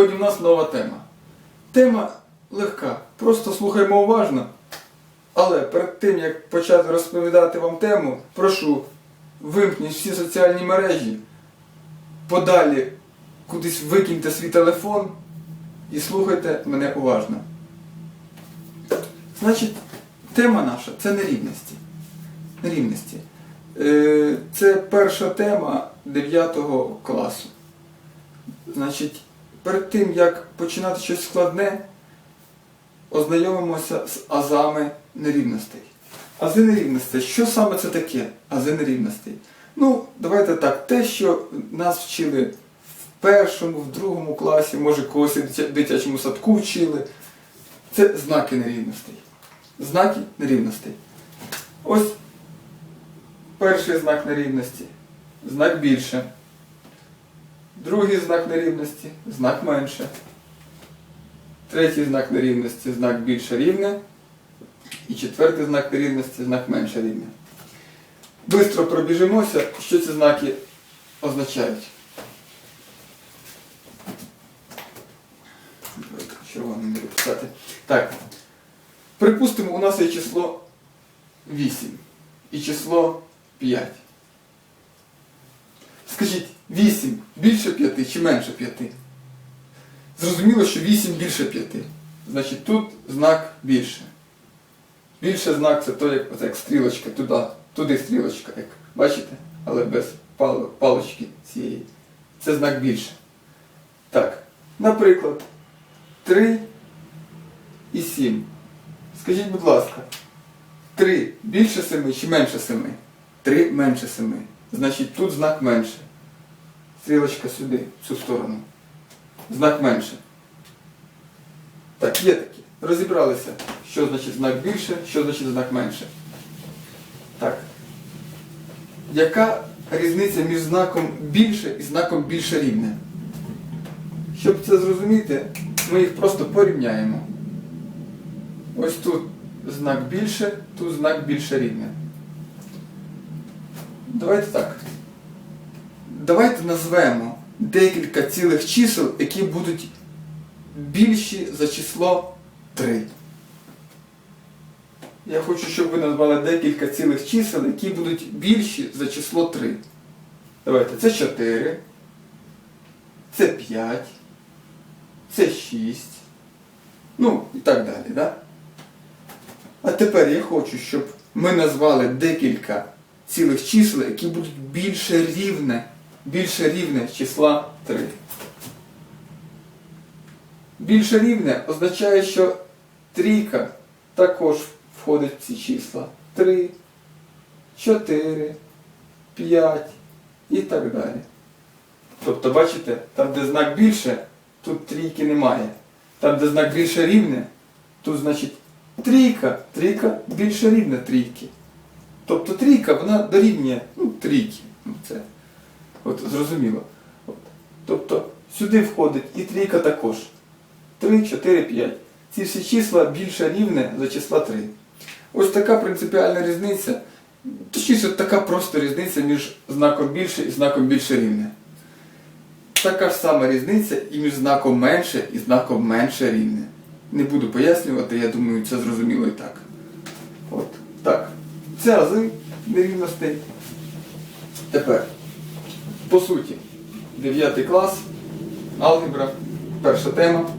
Сьогодні в нас нова тема. Тема легка. Просто слухаймо уважно. Але перед тим, як почати розповідати вам тему, прошу вимкніть всі соціальні мережі, подалі кудись викиньте свій телефон і слухайте мене уважно. Значить, тема наша це нерівності. Нерівності. Е, Це перша тема 9 класу. Значить, перед тим, як починати щось складне, ознайомимося з азами нерівностей. Ази нерівностей. Що саме це таке? Ази нерівностей. Ну, давайте так, те, що нас вчили в першому, в другому класі, може когось в дитячому садку вчили. Це знаки нерівностей. Знаки нерівностей. Ось перший знак нерівності. Знак більше. Другий знак нерівності знак менше. Третій знак нерівності знак більше рівне. І четвертий знак нерівності знак менше рівне. Бистро пробіжимося, що ці знаки означають. Червоним буду писати. Так. Припустимо, у нас є число 8 і число 5. Скажіть, 8 більше 5 чи менше 5? Зрозуміло, що 8 більше 5. Значить тут знак більше. Більше знак це той, як, як стрілочка туди, туди стрілочка, як бачите, але без пал- палочки цієї. Це знак більше. Так, наприклад, 3 і 7. Скажіть, будь ласка, 3 більше 7 чи менше 7? 3 менше 7. Значить тут знак менше. Стрілочка сюди, в цю сторону. Знак менше. Так, є такі. Розібралися, що значить знак більше, що значить знак менше. Так. Яка різниця між знаком більше і знаком більше рівне? Щоб це зрозуміти, ми їх просто порівняємо. Ось тут знак більше, тут знак більше рівне. Давайте так. Давайте назвемо декілька цілих чисел, які будуть більші за число 3. Я хочу, щоб ви назвали декілька цілих чисел, які будуть більші за число 3. Давайте, це 4, це 5, це 6. Ну, і так далі, да? А тепер я хочу, щоб ми назвали декілька цілих чисел, які будуть більше рівне, більше рівне числа 3. Більше рівне означає, що трійка також входить в ці числа. 3, 4, 5 і так далі. Тобто, бачите, там, де знак більше, тут трійки немає. Там, де знак більше рівне, тут значить трійка, трійка більше рівне трійки. Тобто трійка, вона дорівнює ну, трійки. Ну, це от, зрозуміло. От. Тобто сюди входить і трійка також. 3, 4, 5. Ці всі числа більше рівне за числа 3. Ось така принципіальна різниця. Точніше, така просто різниця між знаком більше і знаком більше рівне. Така ж сама різниця і між знаком менше і знаком менше рівне. Не буду пояснювати, я думаю, це зрозуміло і так. От. Так. Це ази нерівностей. Тепер, по суті, 9 клас, алгебра, перша тема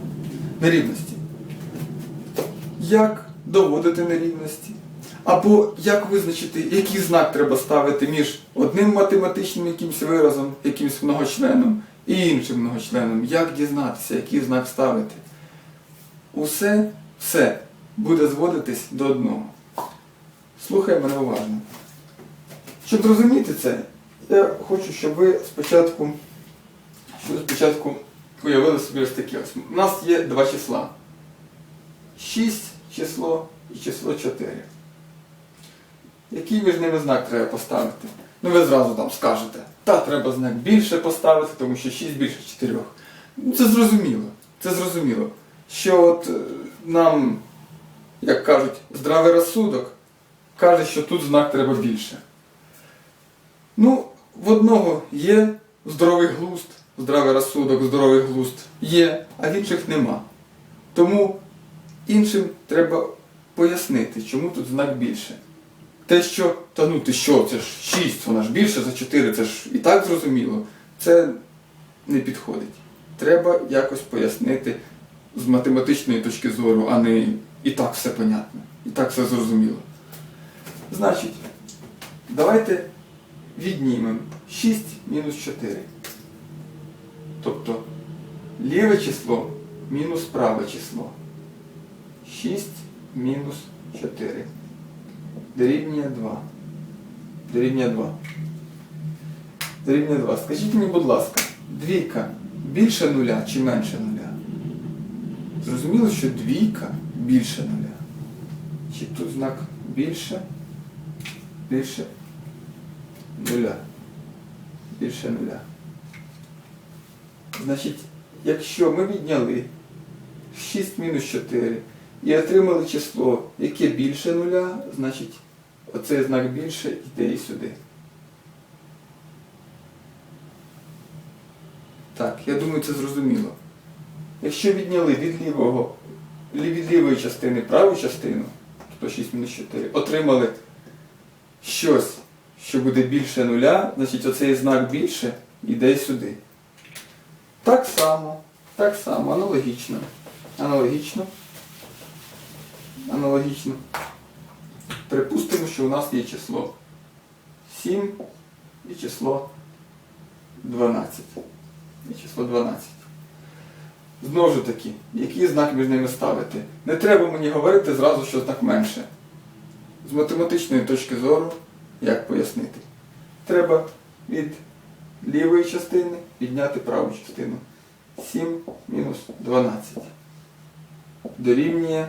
нерівності. Як доводити нерівності? Або як визначити, який знак треба ставити між одним математичним якимось виразом, якимось многочленом і іншим многочленом. Як дізнатися, який знак ставити? Усе, все буде зводитись до одного. Слухай мене уважно. Щоб зрозуміти це, я хочу, щоб ви спочатку, щоб спочатку уявили собі ось таке. У нас є два числа. 6 число і число 4. Який між ними знак треба поставити? Ну ви зразу там скажете, та треба знак більше поставити, тому що 6 більше 4. Ну, Це зрозуміло. Це зрозуміло. Що от е, нам, як кажуть, здравий розсудок каже, що тут знак треба більше. Ну, в одного є здоровий глузд, здравий розсудок, здоровий глузд є, а в інших нема. Тому іншим треба пояснити, чому тут знак більше. Те, що, та ну ти що, це ж 6, вона ж більше за 4, це ж і так зрозуміло. Це не підходить. Треба якось пояснити з математичної точки зору, а не і так все понятно, і так все зрозуміло. Значить, давайте віднімемо 6 мінус 4. Тобто ліве число мінус праве число. 6 мінус 4. Дорівнює 2. Дорівнює 2. Дорівнює 2. Скажіть мені, будь ласка, двійка більше нуля чи менше нуля? Зрозуміло, що двійка більше нуля. Чи тут знак більше? Більше нуля. Більше нуля. Значить, якщо ми відняли 6 мінус 4 і отримали число, яке більше нуля, значить оцей знак більше йде і сюди. Так, я думаю, це зрозуміло. Якщо відняли від лівого, від лівої частини праву частину, тобто 6 мінус 4, отримали щось, що буде більше нуля, значить оцей знак більше йде сюди. Так само, так само, аналогічно. Аналогічно. Аналогічно. Припустимо, що у нас є число 7 і число 12. І число 12. Знову ж таки, який знак між ними ставити? Не треба мені говорити зразу, що знак менше. З математичної точки зору, як пояснити? Треба від лівої частини підняти праву частину. 7 мінус 12. Дорівнює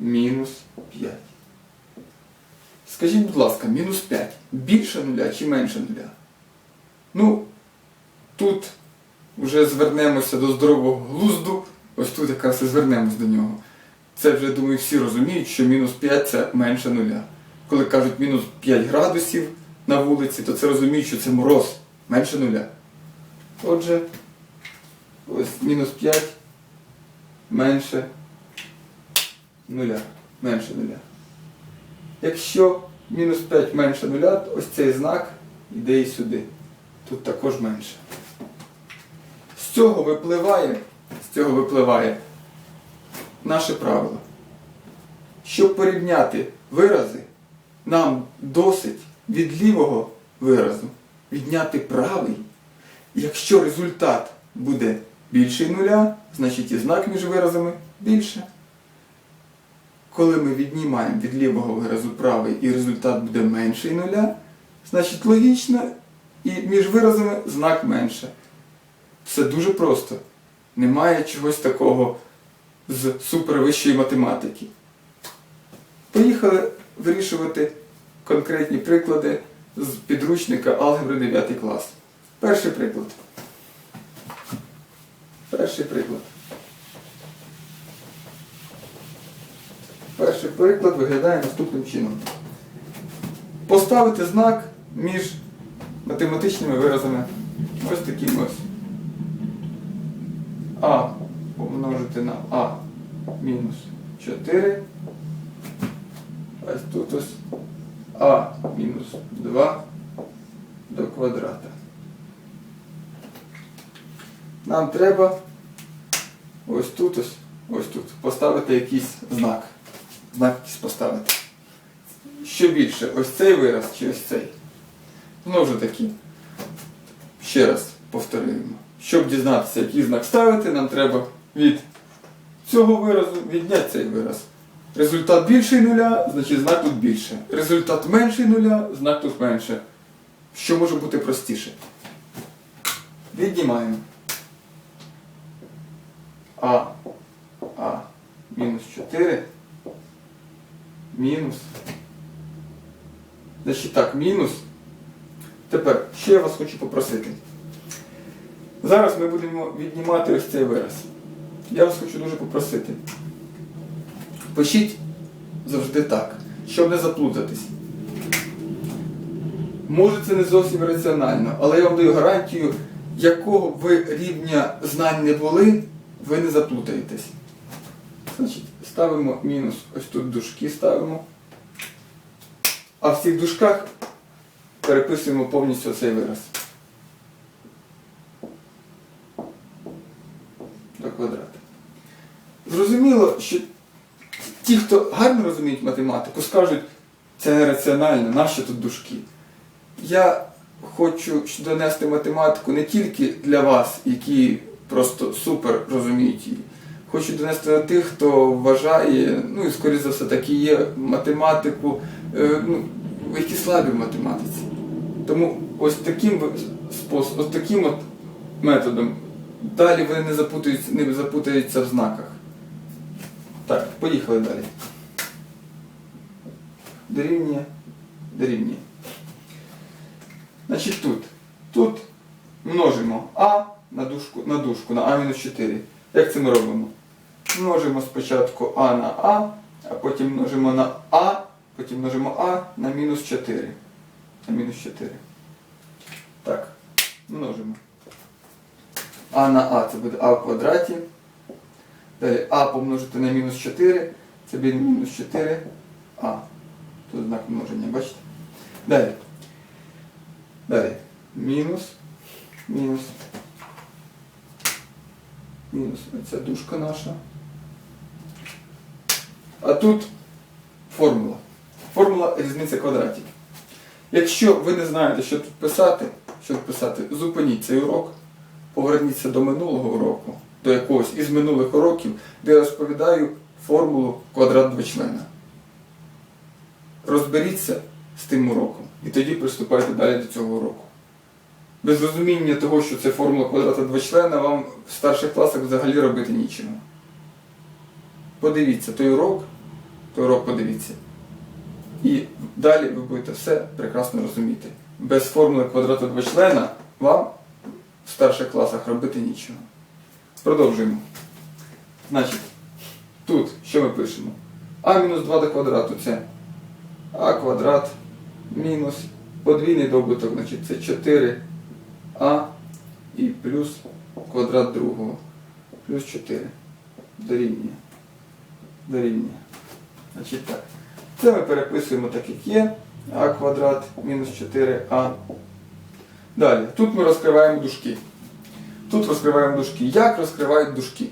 мінус 5. Скажіть, будь ласка, мінус 5 більше нуля чи менше нуля? Ну, тут вже звернемося до здорового глузду, ось тут якраз і звернемось до нього. Це вже, думаю, всі розуміють, що мінус 5 це менше нуля. Коли кажуть мінус 5 градусів на вулиці, то це розуміють, що це мороз менше нуля. Отже, ось мінус 5 менше нуля. Менше нуля. Якщо мінус 5 менше нуля, то ось цей знак йде і сюди. Тут також менше. З цього випливає, з цього випливає наше правило. Щоб порівняти вирази, нам досить від лівого виразу відняти правий. Якщо результат буде більший нуля, значить і знак між виразами більше. Коли ми віднімаємо від лівого виразу правий і результат буде менший нуля, значить логічно і між виразами знак менше. Все дуже просто. Немає чогось такого з супервищої математики. Поїхали вирішувати конкретні приклади з підручника алгебри 9 клас. Перший приклад. Перший приклад. Перший приклад виглядає наступним чином. Поставити знак між математичними виразами. Ось таким ось. А помножити на А мінус 4. Ось тут ось А мінус 2 до квадрата. Нам треба ось тут ось, ось тут поставити якийсь знак. Знак якийсь поставити. Що більше, ось цей вираз чи ось цей? Знову ж таки, ще раз повторюємо. Щоб дізнатися, який знак ставити, нам треба від цього виразу відняти цей вираз. Результат більший нуля, значить знак тут більше. Результат менший нуля, знак тут менше. Що може бути простіше? Віднімаємо. А. А. Мінус 4. Мінус. Значить так, мінус. Тепер, ще я вас хочу попросити. Зараз ми будемо віднімати ось цей вираз. Я вас хочу дуже попросити. Пишіть завжди так, щоб не заплутатись. Може це не зовсім раціонально, але я вам даю гарантію, якого ви рівня знань не були, ви не заплутаєтесь. Значить, ставимо мінус, ось тут дужки ставимо. А в цих дужках переписуємо повністю цей вираз. До квадрата. Зрозуміло, що ті, хто гарно розуміють математику, скажуть, це нераціонально, нащо тут дужки? Я хочу донести математику не тільки для вас, які просто супер розуміють її. Хочу донести до тих, хто вважає, ну і скоріше за все таки є математику, е, ну, які слабі в математиці. Тому ось таким ви- спос- ось таким от методом далі вони не запутаються, не запутаються в знаках. Так, поїхали далі. Дорівнює, дорівнює. Значить тут. Тут множимо А на дужку, на дужку, на А-4. Як це ми робимо? Множимо спочатку А на А, а потім множимо на А, потім множимо А на мінус 4. На мінус 4. Так, множимо. А на А це буде А в квадраті. Далі А помножити на мінус 4, це буде мінус 4А. Тут знак множення, бачите? Далі. Далі. Мінус. Мінус. Мінус. Оця дужка наша. А тут формула. Формула різниця квадратів. Якщо ви не знаєте, що тут писати, що тут писати, зупиніть цей урок, поверніться до минулого уроку, до якогось із минулих уроків, де я розповідаю формулу квадрат двочлена. Розберіться з тим уроком і тоді приступайте далі до цього уроку. Без розуміння того, що це формула квадрата двочлена, вам в старших класах взагалі робити нічого. Подивіться той урок, той урок подивіться. І далі ви будете все прекрасно розуміти. Без формули квадрата двочлена вам в старших класах робити нічого. Продовжуємо. Значить, тут що ми пишемо? А мінус 2 до квадрату це а квадрат мінус подвійний добуток, значить це 4а і плюс квадрат другого. Плюс 4. Дорівнює. Дорівнює. Значить так. Це ми переписуємо так, як є. А квадрат мінус 4а. Далі. Тут ми розкриваємо дужки. Тут розкриваємо дужки. Як розкривають дужки?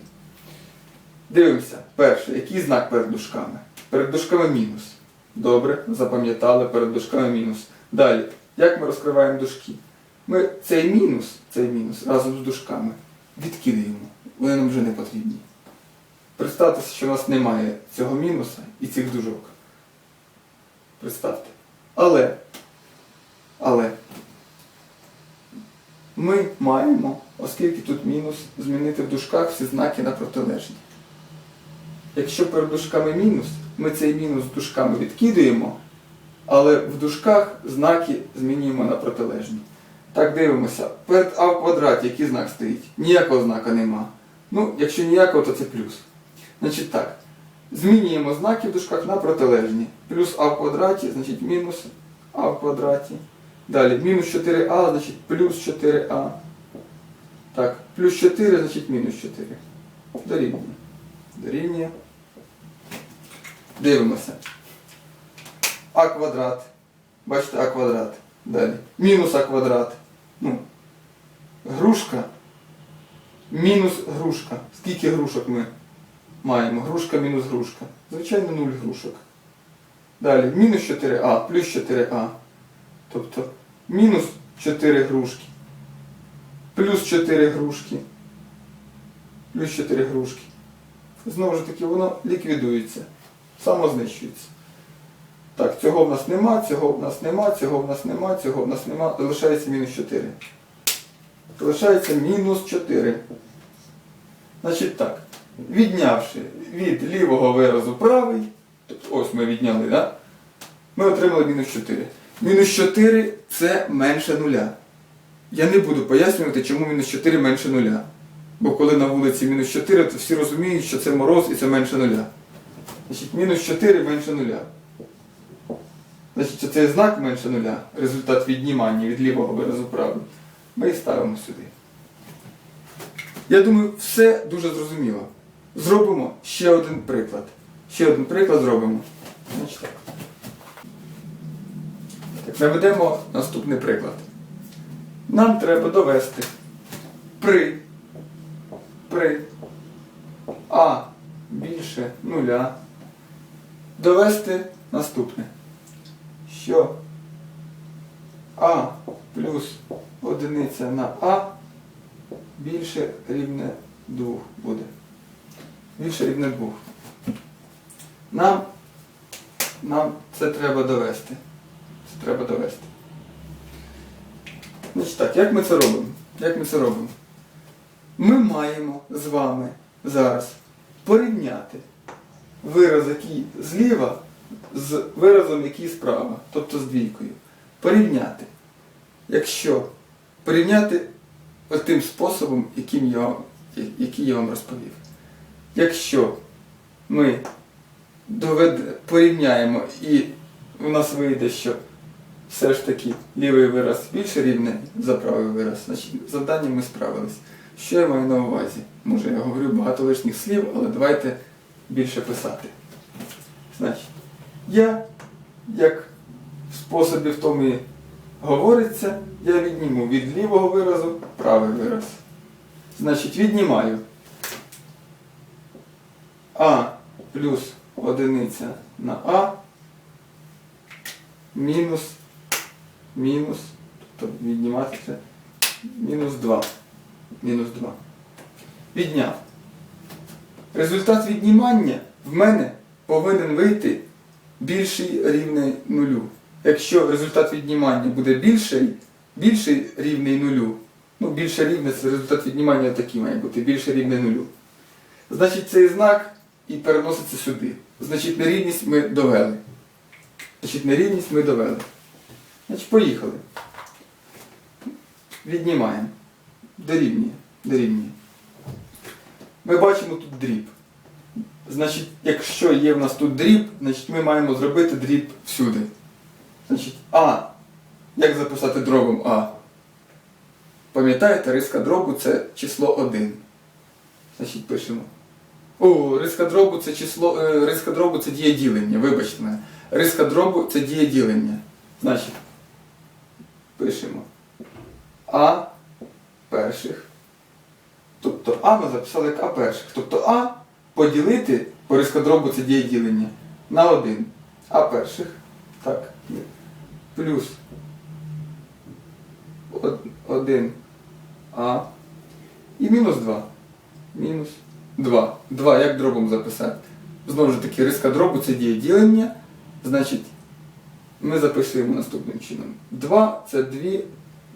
Дивимося. Перше, який знак перед дужками? Перед дужками мінус. Добре, запам'ятали перед дужками мінус. Далі, як ми розкриваємо дужки? Ми цей мінус, цей мінус разом з дужками відкидаємо. Вони нам вже не потрібні. Представте, що у нас немає цього мінуса і цих дужок. Представте. Але ми маємо, оскільки тут мінус, змінити в дужках всі знаки на протилежні. Якщо перед дужками мінус, ми цей мінус з дужками відкидуємо, але в дужках знаки змінюємо на протилежні. Так дивимося. Перед А в квадраті який знак стоїть? Ніякого знака нема. Ну, якщо ніякого, то це плюс. Значить так. Змінюємо знаки в дужках на протилежні. Плюс А в квадраті, значить мінус А в квадраті. Далі мінус 4а, значить плюс 4а. Так, плюс 4, значить мінус 4. Дорівнює. Дорівнює. Дивимося. А квадрат. Бачите, А квадрат. Далі. Мінус А квадрат. Ну, грушка. Мінус грушка. Скільки грушок ми маємо? Грушка мінус грушка. Звичайно, 0 грушок. Далі. Мінус 4а, плюс 4а. Тобто мінус 4 грушки. Плюс 4 грушки. Плюс 4 грушки. Знову ж таки, воно ліквідується. Самознищується. Так, цього в нас нема, цього в нас нема, цього в нас нема, цього в нас нема. Залишається мінус 4. Залишається мінус 4. Значить так. Віднявши від лівого виразу правий, тобто ось ми відняли, да? ми отримали мінус 4. Мінус 4 це менше нуля. Я не буду пояснювати, чому мінус 4 менше нуля. Бо коли на вулиці мінус 4, то всі розуміють, що це мороз і це менше нуля. Значить, мінус 4 менше нуля. Значить, цей знак менше нуля, результат віднімання від лівого виразу правий, ми і ставимо сюди. Я думаю, все дуже зрозуміло. Зробимо ще один приклад. Ще один приклад зробимо. Значить так. Наведемо наступний приклад. Нам треба довести при, при А більше нуля. Довести наступне. Що А плюс одиниця на А більше рівне 2 буде. Більше рівне 2. Нам, нам це треба довести. Треба довести. Значить так, як ми це робимо? Як ми це робимо? Ми маємо з вами зараз порівняти вираз, який зліва, з виразом, який справа, тобто з двійкою. Порівняти. Якщо порівняти тим способом, яким я, який я вам розповів. Якщо ми довед... порівняємо і у нас вийде, що все ж таки лівий вираз більше рівний за правий вираз, значить завдання ми справились. Що я маю на увазі? Може я говорю багато лишніх слів, але давайте більше писати. Значить, я, як в способі в тому і говориться, я відніму від лівого виразу правий вираз. Значить, віднімаю А плюс одиниця на А мінус, мінус, тобто віднімати це мінус 2. Мінус 2. Відняв. Результат віднімання в мене повинен вийти більший рівний нулю. Якщо результат віднімання буде більший, більший рівний нулю, ну більше рівне це результат віднімання такий має бути, більше рівне нулю. Значить цей знак і переноситься сюди. Значить нерівність ми довели. Значить нерівність ми довели. Значить поїхали. Віднімаємо. Дорівнює. Дорівнює. Ми бачимо тут дріб. Значить, якщо є в нас тут дріб, значить ми маємо зробити дріб всюди. Значить, А. Як записати дробом А? Пам'ятаєте, риска дробу це число 1. Значить, пишемо. О, риска дробу це число. е, риска дробу це дієділення, вибачте мене. Риска дробу це дієділення. Значить, пишемо А перших. Тобто А ми записали як А перших. Тобто А поділити по рискодробу це дієділення на 1. А перших. Так. Плюс 1 А. І мінус 2. Мінус 2. 2 як дробом записати? Знову ж таки, риска дробу це дієділення. Значить, ми записуємо наступним чином. 2 це 2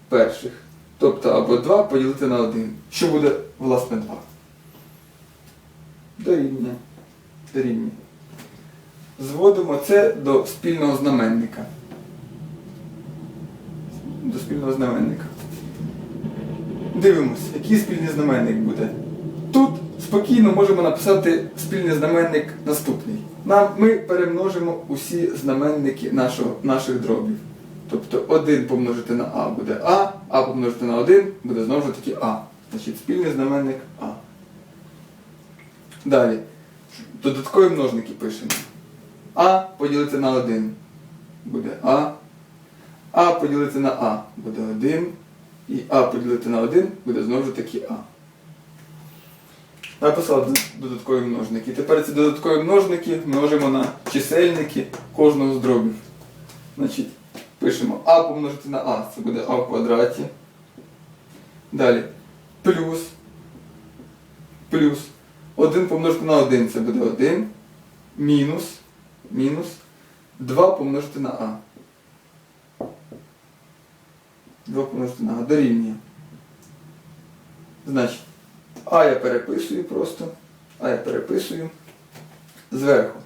перших. Тобто або 2 поділити на 1. Що буде, власне, 2? Дорівнює. Дорівнює. Зводимо це до спільного знаменника. До спільного знаменника. Дивимось, який спільний знаменник буде. Тут спокійно можемо написати спільний знаменник наступний. Нам, ми перемножимо усі знаменники нашого, наших дробів. Тобто 1 помножити на А буде А, А помножити на 1 буде знову ж таки А. Значить спільний знаменник А. Далі. Додаткові множники пишемо. А поділити на 1 буде А. А поділити на А буде 1. І А поділити на 1 буде знову ж таки А. Написав додаткові множники. Тепер ці додаткові множники множимо на чисельники кожного з дробів. Значить, пишемо А помножити на А, це буде А в квадраті. Далі. Плюс. Плюс. 1 помножити на 1 це буде 1. Мінус. Мінус. 2 помножити на А. 2 помножити на А дорівнює. Значить, А я переписую просто. А я переписую. Зверху.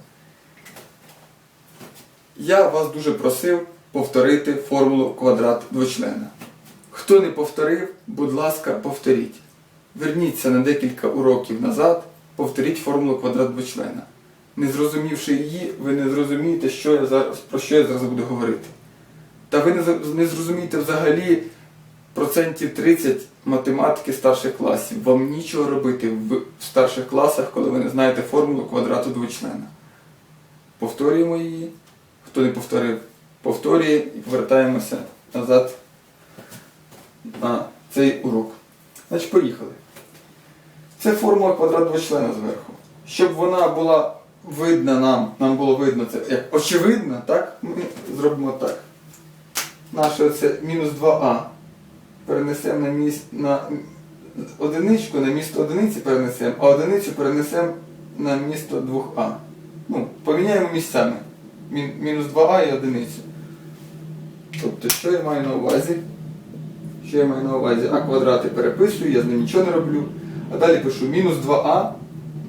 Я вас дуже просив повторити формулу квадрат двочлена. Хто не повторив, будь ласка, повторіть. Верніться на декілька уроків назад, повторіть формулу квадрат двочлена. Не зрозумівши її, ви не зрозумієте, що я зараз, про що я зараз буду говорити. Та ви не, зрозумієте взагалі процентів 30 математики старших класів. Вам нічого робити в старших класах, коли ви не знаєте формулу квадрату двочлена. Повторюємо її. Хто не повторив, повторює і повертаємося назад на цей урок. Значить, поїхали. Це формула квадрат двочлена зверху. Щоб вона була видна нам, нам було видно це як очевидно, так? Ми зробимо так. Наше це мінус 2а. Перенесемо на, міс... на одиничку, на місто одиниці перенесемо, а одиницю перенесемо на місто 2а. Ну, поміняємо місцями. Мін... Мінус 2а і одиницю. Тобто, що я маю на увазі? Що я маю на увазі? А квадрати переписую, я з ним нічого не роблю. А далі пишу мінус 2а,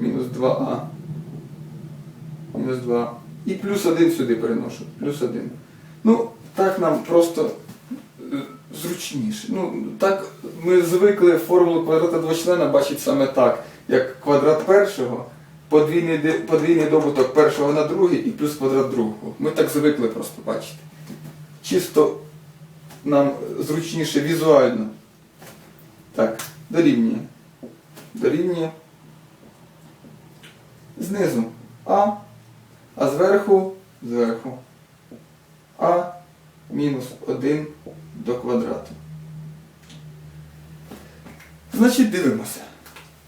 мінус 2а, мінус 2. І плюс 1 сюди переношу. Плюс 1. Ну, так нам просто зручніше. Ну, так ми звикли формулу квадрата двочлена бачити саме так, як квадрат першого, подвійний, подвійний добуток першого на другий і плюс квадрат другого. Ми так звикли просто бачити. Чисто нам зручніше візуально. Так, дорівнює. Дорівнює. Знизу А, а зверху, зверху А мінус 1 до квадрату. Значить, дивимося.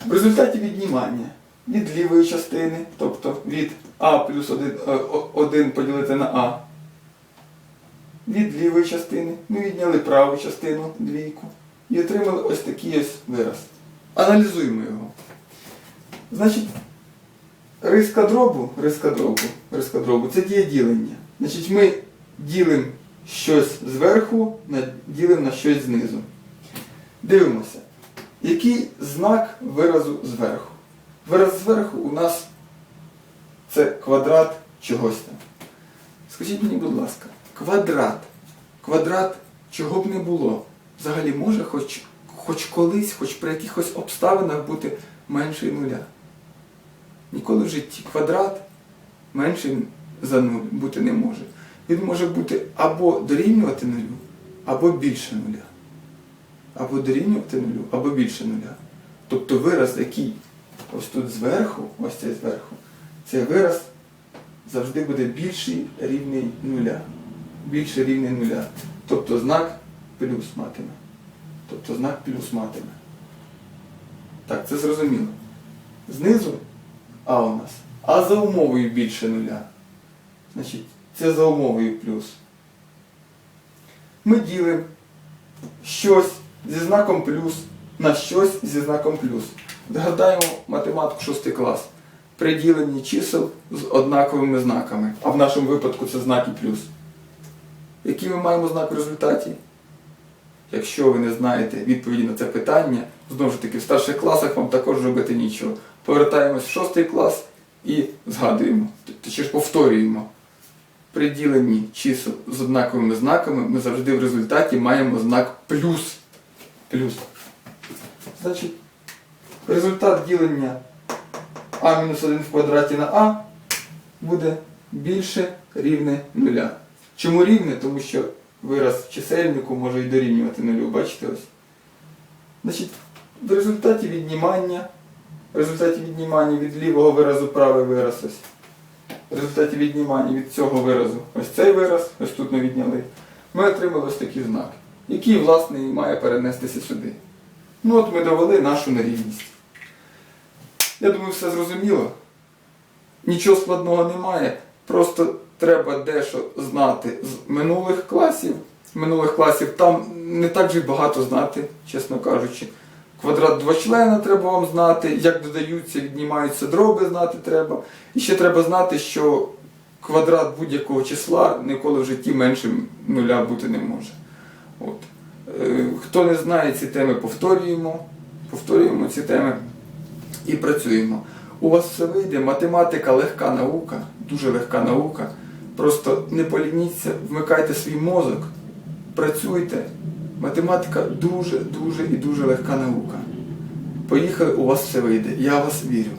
В результаті віднімання від лівої частини, тобто від А плюс 1, 1 поділити на А, від лівої частини ми відняли праву частину двійку і отримали ось такий ось вираз. Аналізуємо його. Значить, риска дробу, риска дробу, риска дробу це діє ділення. Значить, ми ділимо щось зверху, ділимо на щось знизу. Дивимося, який знак виразу зверху. Вираз зверху у нас це квадрат чогось там. Скажіть мені, будь ласка, квадрат. Квадрат чого б не було. Взагалі може хоч, хоч колись, хоч при якихось обставинах бути менший нуля. Ніколи в житті квадрат меншим за нуль бути не може. Він може бути або дорівнювати нулю, або більше нуля. Або дорівнювати нулю, або більше нуля. Тобто вираз, який ось тут зверху, ось цей зверху, цей вираз завжди буде більший рівний нуля. Більше рівний нуля. Тобто знак плюс матиме. Тобто знак плюс матиме. Так, це зрозуміло. Знизу А у нас. А за умовою більше нуля. Значить, це за умовою плюс. Ми ділимо щось зі знаком плюс на щось зі знаком плюс. Згадаємо математику 6 клас. При діленні чисел з однаковими знаками. А в нашому випадку це знаки плюс. Який ми маємо знак в результаті? Якщо ви не знаєте відповіді на це питання, знову ж таки, в старших класах вам також робити нічого. Повертаємось в шостий клас і згадуємо, ж повторюємо. При діленні чисел з однаковими знаками ми завжди в результаті маємо знак плюс. Плюс. Значить, результат ділення а-1 в квадраті на а буде більше рівне нуля. Чому рівне? Тому що вираз в чисельнику може і дорівнювати нулю. Бачите ось. Значить, в результаті віднімання, в результаті віднімання від лівого виразу правий вираз ось. В результаті віднімання від цього виразу ось цей вираз, ось тут ми відняли, ми отримали ось такий знак, який, власне, і має перенестися сюди. Ну от ми довели нашу нерівність. Я думаю, все зрозуміло. Нічого складного немає. Просто треба дещо знати з минулих класів. Минулих класів там не так же багато знати, чесно кажучи. Квадрат двочлена треба вам знати, як додаються, віднімаються дроби, знати треба. І ще треба знати, що квадрат будь-якого числа ніколи в житті меншим нуля бути не може. От. Е, Хто не знає ці теми, повторюємо. Повторюємо ці теми і працюємо. У вас все вийде, математика легка наука, дуже легка наука. Просто не полініться, вмикайте свій мозок, працюйте. Математика дуже, дуже і дуже легка наука. Поїхали, у вас все вийде. Я вас вірю.